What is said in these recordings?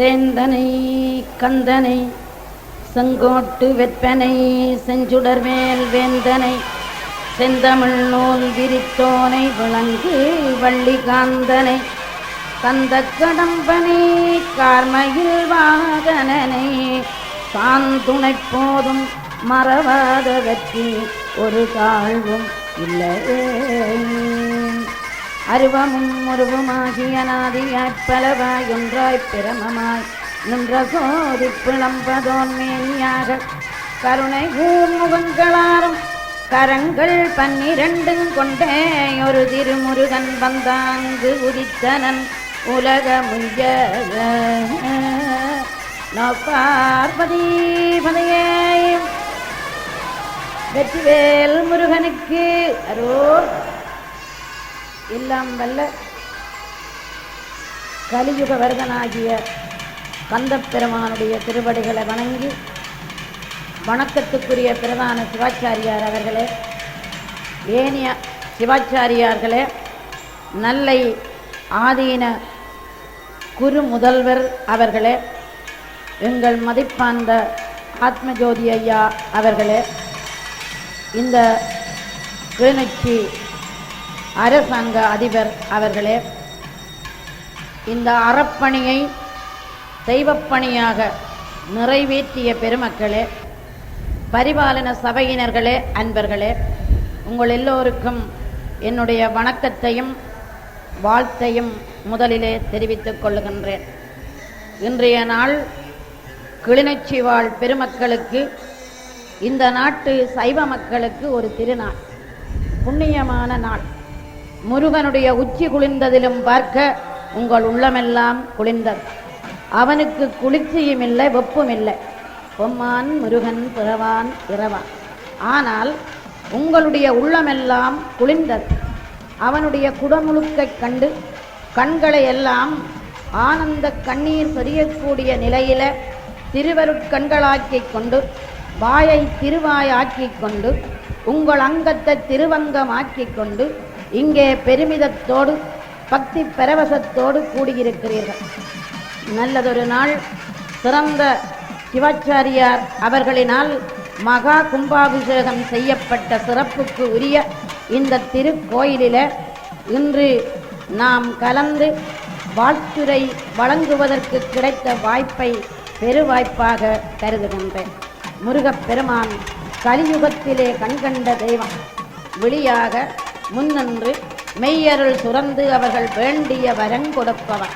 சேந்தனை கந்தனை செங்கோட்டு வெப்பனை செஞ்சுடர்மேல் வேந்தனை செந்தமிழ் நூல் விரித்தோனை விளங்கு வள்ளி காந்தனை கந்த கடம்பனை கார்மையில் வாகனனை சாந்துணை போதும் மறவாத வெற்றி ஒரு தாழ்வும் இல்லையே. அருவமும் உருவமாகிய நாதியாய்ப் பலவாய் ஒன்றாய் பிரமமாய் நின்ற சோதி பிளம்பதோன் மேனியாக. கருணை ஊர்முகங்களாரும் கரங்கள் பன்னிரண்டும் கொண்டே ஒரு திருமுருகன் வந்தாங்கு உதித்தனன் உலகமுய்ய பார்வதி பதையே வெற்றிவேல் முருகனுக்கு அரோ எல்லாம் வல்ல கலியுக வரதனாகிய கந்தப்பெருமானுடைய திருவடிகளை வணங்கி வணக்கத்துக்குரிய பிரதான சிவாச்சாரியார் அவர்களே ஏனிய சிவாச்சாரியார்களே நல்லை ஆதீன குரு முதல்வர் அவர்களே எங்கள் மதிப்பார்ந்த ஆத்மஜோதி ஐயா அவர்களே இந்த கிளிநொச்சி அரசாங்க அதிபர் அவர்களே இந்த அறப்பணியை தெய்வப்பணியாக நிறைவேற்றிய பெருமக்களே பரிபாலன சபையினர்களே அன்பர்களே உங்கள் எல்லோருக்கும் என்னுடைய வணக்கத்தையும் வாழ்த்தையும் முதலிலே தெரிவித்துக் கொள்கின்றேன் இன்றைய நாள் கிளிநொச்சி வாழ் பெருமக்களுக்கு இந்த நாட்டு சைவ மக்களுக்கு ஒரு திருநாள் புண்ணியமான நாள். முருகனுடைய உச்சி குளிர்ந்ததிலும் பார்க்க உங்கள் உள்ளமெல்லாம் குளிர்ந்தது. அவனுக்கு குளிர்ச்சியும் இல்லை வெப்பும் இல்லை. பொம்மான் முருகன் பிறவான் பிறவான் ஆனால் உங்களுடைய உள்ளமெல்லாம் குளிர்ந்தது. அவனுடைய குடமுழுக்கைக் கண்டு கண்களை எல்லாம் ஆனந்த கண்ணீர் சொரியக்கூடிய நிலையில திருவருட்கண்களாக்கிக் கொண்டு வாயை திருவாயாக்கிக் கொண்டு உங்கள் அங்கத்தை திருவங்கமாக்கிக் கொண்டு இங்கே பெருமிதத்தோடு பக்தி பரவசத்தோடு கூடியிருக்கிறீர்கள். நல்லதொரு நாள் சிறந்த சிவாச்சாரியார் அவர்களினால் மகா கும்பாபிஷேகம் செய்யப்பட்ட சிறப்புக்கு உரிய இந்த திருக்கோயிலில் இன்று நாம் கலந்து வாழ்த்துரை வழங்குவதற்கு கிடைத்த வாய்ப்பை பெருவாய்ப்பாக கருதுகின்றேன். முருகப்பெருமான் கலியுகத்திலே கண்கண்ட தெய்வம். வெளியாக முன்னின்று மெய்யருள் சுரந்து அவர்கள் வேண்டிய வரங் கொடுப்பவன்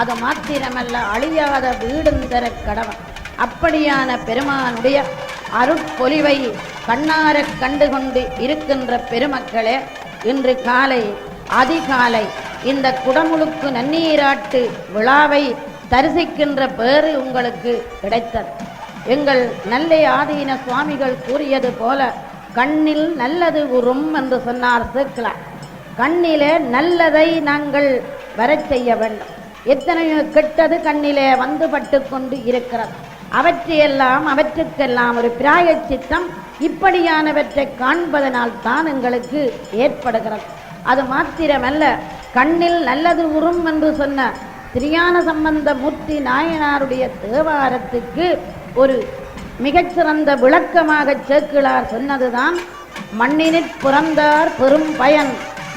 அது மாத்திரமல்ல அழியாத வீடும் தர கடவன் அப்படியான பெருமானுடைய அருட்பொலிவை கண்ணாரக் கண்டுகொண்டு இருக்கின்ற பெருமக்களே இன்று காலை அதிகாலை இந்த குடமுழுக்கு நன்னீராட்டு விழாவை தரிசிக்கின்ற பேறு உங்களுக்கு கிடைத்தது. எங்கள் நல்லை ஆதீன சுவாமிகள் கூறியது போல கண்ணில் நல்லது உறும் என்று சொன்னார் சேக்கலார் கண்ணிலே நல்லதை நாங்கள் வரச் செய்ய வேண்டும். எத்தனையோ கெட்டது கண்ணிலே வந்து பட்டு கொண்டு இருக்கிறது. அவற்றையெல்லாம் அவற்றுக்கெல்லாம் ஒரு பிராயச்சித்தம் இப்படியானவற்றை காண்பதனால் தான் எங்களுக்கு ஏற்படுகிறது. அது மாத்திரமல்ல கண்ணில் நல்லது உறும் என்று சொன்ன திரியான சம்பந்த மூர்த்தி நாயனாருடைய தேவாரத்துக்கு ஒரு மிகச்சிறந்த விளக்கமாக சேக்கிழார் சொன்னதுதான் மண்ணினிற் பிறந்தார் பெரும் பயன்.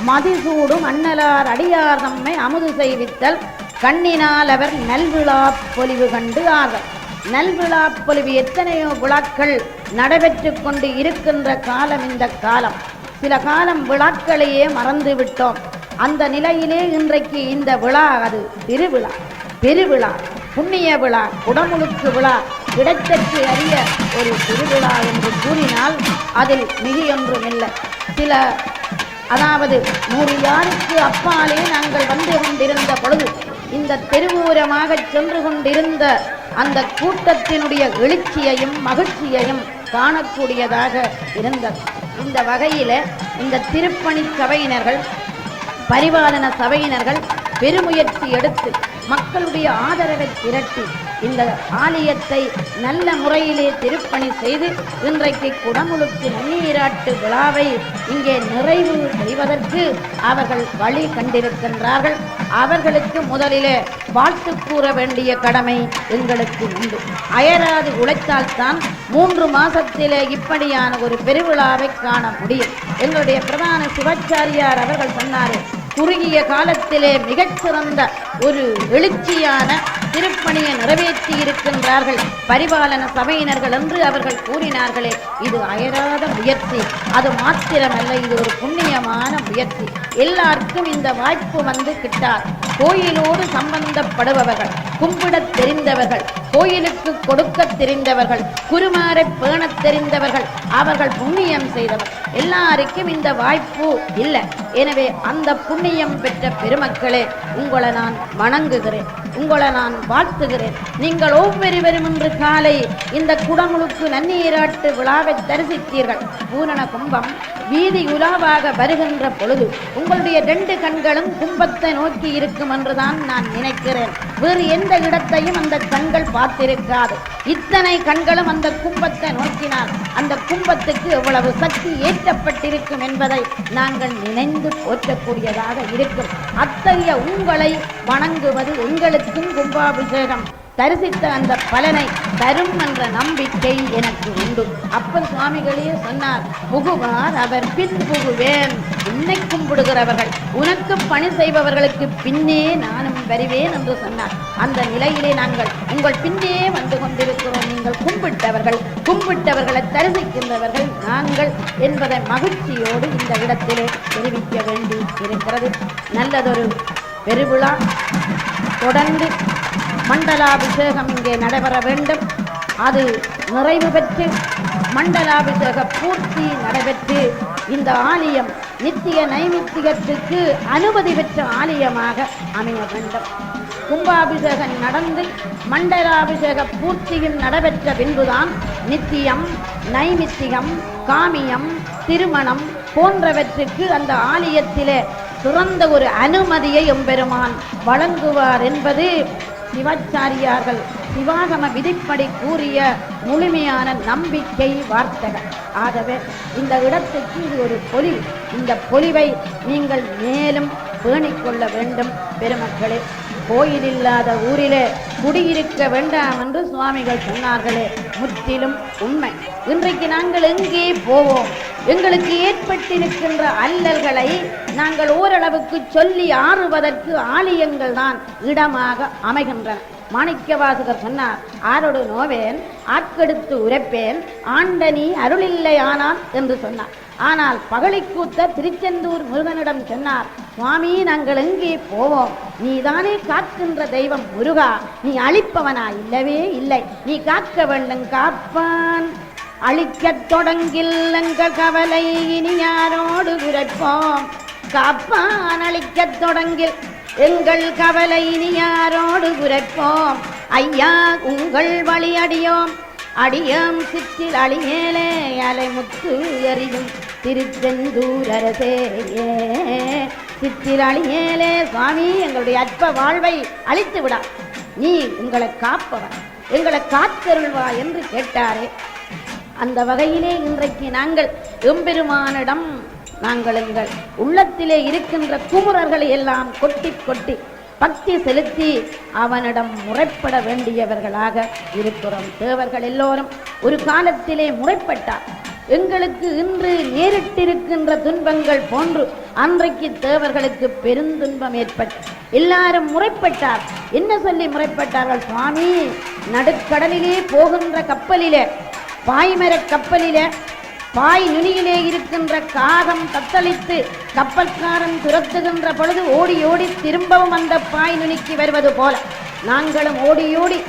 மதிசூடும் அண்ணலார் அடியார் நம்மை அமுது செய்வித்தல். கண்ணினால் அவர் நல்விழா பொலிவு கண்டு ஆவர் நல்விழா பொலிவு எத்தனையோ விழாக்கள் நடைபெற்று கொண்டு இருக்கின்ற காலம் இந்த காலம். சில காலம் விழாக்களையே மறந்து விட்டோம். அந்த நிலையிலே இன்றைக்கு இந்த விழா அது. திருவிழா பெருவிழா. புண்ணிய விழா. குடமுழுக்கு விழா. கிடைத்தற்கு அறிய ஒரு திருவிழா என்று கூறினால் அதில் மிகையொன்றுமில்லை சில அதாவது நூறு யாருக்கு அப்பாலே நாங்கள் வந்து கொண்டிருந்த பொழுது இந்த தெருவூரமாக சென்று கொண்டிருந்த அந்த கூட்டத்தினுடைய எழுச்சியையும் மகிழ்ச்சியையும் காணக்கூடியதாக இருந்தது. இந்த வகையில் இந்த திருப்பணி சபையினர்கள் பரிபாலன சபையினர்கள் பெருமுயற்சி எடுத்து மக்களுடைய ஆதரவை திரட்டி இந்த ஆலயத்தை நல்ல முறையிலே திருப்பணி செய்து இன்றைக்கு குடமுழுக்கு நீராட்டு விழாவை இங்கே நிறைவு செய்வதற்கு அவர்கள் வழி கண்டிருக்கின்றார்கள். அவர்களுக்கு முதலிலே வாழ்த்து கூற வேண்டிய கடமை எங்களுக்கு உண்டு. அயராது உழைத்தால்தான் மூன்று மாசத்திலே இப்படியான ஒரு பெருவிழாவை காண முடியும். எங்களுடைய பிரதான சிவாச்சாரியார் அவர்கள் சொன்னார் குறுகிய காலத்திலே மிகச்சிறந்த ஒரு எழுச்சியான திருப்பணியை நிறைவேற்றி இருக்கின்றார்கள். பரிபாலன சபையினர்கள் என்று அவர்கள் கூறினார்களே இது அயராத முயற்சி. அது மாத்திரமல்ல இது ஒரு புண்ணியமான முயற்சி. எல்லாருக்கும் இந்த வாய்ப்பு வந்து கிட்டார். கோயிலோடு சம்பந்தப்படுபவர்கள் கும்பிடத் தெரிந்தவர்கள் கோயிலுக்கு கொடுக்க தெரிந்தவர்கள் குருமாரை பேணத் தெரிந்தவர்கள் அவர்கள் புண்ணியம் செய்தவர். எல்லாருக்கும் இந்த வாய்ப்பு இல்லை. எனவே அந்த புண்ணியம் பெற்ற பெருமக்களே உங்களை நான் வணங்குகிறேன் உங்களை நான் வாழ்த்துகிறேன். நீங்கள் ஒவ்வொருவரும் இன்று காலை இந்த குடமுழுக்கு நன்னீராட்டு விழாவை தரிசித்தீர்கள். பூரண கும்பம் வீதி உலாவாக வருகின்ற பொழுது உங்களுடைய ரெண்டு கண்களும் கும்பத்தை நோக்கி இருக்கும் என்றுதான் நான் நினைக்கிறேன். வேறு எந்த இடத்தையும் அந்த கண்கள் பார்த்திருக்காது. இத்தனை கண்களும் அந்த கும்பத்தை நோக்கினால் அந்த கும்பத்துக்கு எவ்வளவு சக்தி ஏற்றப்பட்டிருக்கும் என்பதை நாங்கள் நினைந்து போற்றக்கூடியதாக இருக்கும். அத்தகைய உங்களை வணங்குவது எங்களுக்கும் கும்பாபிஷேகம். தரிசித்த அந்த பலனை தரும் என்ற நம்பிக்கை எனக்கு உண்டு. அப்பன் சுவாமிகளே சொன்னார் புகுவார் அவர் பின் புகுவேன். உன்னை கும்பிடுகிறவர்கள் உனக்கு பணி செய்பவர்களுக்கு பின்னே நானும் வருவேன் என்று சொன்னார். அந்த நிலையிலே நாங்கள் உங்கள் பின்னே வந்து கொண்டிருக்கிறோம். நீங்கள் கும்பிட்டவர்கள் கும்பிட்டவர்களை தரிசிக்கின்றவர்கள் நாங்கள் என்பதை மகிழ்ச்சியோடு இந்த இடத்திலே தெரிவிக்க வேண்டி இருக்கிறது. நல்லதொரு பெருவிழா தொடர்ந்து மண்டலாபிஷேகம் இங்கே நடைபெற வேண்டும். அது நிறைவு பெற்று மண்டலாபிஷேக பூர்த்தி நடைபெற்று இந்த ஆலயம் நித்திய நைமித்திகத்துக்கு அனுமதி பெற்ற ஆலயமாக அமைய வேண்டும். கும்பாபிஷேகம் நடந்து மண்டலாபிஷேக பூர்த்தியும் நடைபெற்ற பின்புதான் நித்தியம் நைமித்திகம் காமியம் திருமணம் போன்றவற்றுக்கு அந்த ஆலயத்திலே சிறந்த ஒரு அனுமதியை எம்பெருமான் வழங்குவார் என்பது சிவாச்சாரியார்கள் சிவாகம விதிப்படி கூறிய முழுமையான நம்பிக்கை வார்த்தைகள். ஆகவே இந்த இடத்துக்கு இது ஒரு பொலிவு இந்த பொலிவை நீங்கள் மேலும் பேணிக்கொள்ள வேண்டும் பெருமக்களே. கோயில் இல்லாத ஊரிலே குடியிருக்க வேண்டாம் என்று சுவாமிகள் சொன்னார்களே. முற்றிலும் உண்மை. இன்றைக்கு நாங்கள் எங்கே போவோம்? எங்களுக்கு ஏற்பட்டிருக்கின்ற அல்லல்களை நாங்கள் ஓரளவுக்கு சொல்லி ஆறுவதற்கு ஆலயங்கள் தான் இடமாக அமைகின்றன. மாணிக்கவாசகர் சொன்னார் ஆரோடு நோவேன் ஆட்கெடுத்து உரைப்பேன் ஆண்டனி அருளில்லை ஆனான் என்று சொன்னார். ஆனால் பகழிக்கூத்த திருச்செந்தூர் முருகனிடம் சொன்னார் சுவாமி நாங்கள் எங்கே போவோம்? நீதானே காக்கின்ற தெய்வம் முருகா. நீ அழிப்பவனா இல்லவே இல்லை. நீ காக்க வேண்டும் காப்பான். அழிக்கத் தொடங்கில் எங்கள் கவலை இனி யாரோடு குறைப்போம் காப்பான் அழிக்கத் தொடங்கில் எங்கள் கவலை இனி யாரோடு குறைப்போம் ஐயா உங்கள் வழி அடியோம். அடியோம் சிற்றில் அழியேலே அலைமுத்து எறியும். திருச்செந்தூர் அரசே சுவாமி எங்களுடைய அற்ப வாழ்வை அழித்து விடா. நீ உங்களை காப்பவன் எங்களை காத்தருள்வா என்று கேட்டாரே. அந்த வகையிலே இன்றைக்கு நாங்கள் எம்பெருமானிடம் நாங்கள் எங்கள் உள்ளத்திலே இருக்கின்ற குமுறர்களை எல்லாம் கொட்டி கொட்டி பக்தி செலுத்தி அவனிடம் முறைப்பட வேண்டியவர்களாக இருக்கிறோம். தேவர்கள் எல்லோரும் ஒரு காலத்திலே முறைப்பட்டார். எங்களுக்கு இன்று நேரிட்டிருக்கின்ற துன்பங்கள் போன்று அன்றைக்கு தேவர்களுக்கு பெருந்துன்பம் ஏற்பட்டு எல்லாரும் முறைப்பட்டார். என்ன சொல்லி முறைப்பட்டார்கள்? சுவாமி நடுக்கடலிலே போகின்ற கப்பலிலே பாய்மர கப்பலிலே பாய் நுனியிலே இருக்கின்ற காகம் தத்தளித்து கப்பல்காரன் துரத்துகின்ற பொழுது ஓடி ஓடி திரும்பவும் அந்த பாய் நுனிக்கு வருவது போல. நாங்களும் ஓடி ஓடி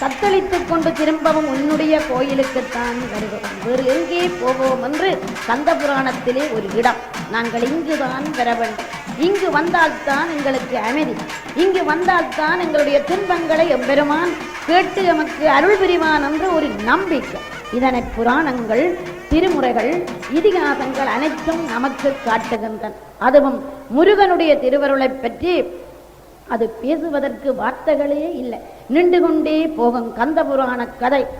தத்தளித்துக் கொண்டு திரும்பவும் உன்னுடைய கோயிலுக்குத்தான் வருகிறோம். வேறு எங்கே போவோம் என்று கந்த புராணத்திலே ஒரு இடம். நாங்கள் இங்குதான் பெற வேண்டும். இங்கு வந்தால்தான் எங்களுக்கு அமைதி. இங்கு வந்தால்தான் எங்களுடைய துன்பங்களை எம்பெருமான் கேட்டு எமக்கு அருள் புரிவான் என்ற ஒரு நம்பிக்கை. இதனை புராணங்கள் திருமுறைகள் இதிகாசங்கள் அனைத்தும் நமக்கு காட்டுகின்றன. அதுவும் முருகனுடைய திருவருளைப் பற்றி அது பேசுவதற்கு வார்த்தைகளே இல்லை. நின்று கொண்டே போகும் கந்த புராண கதை.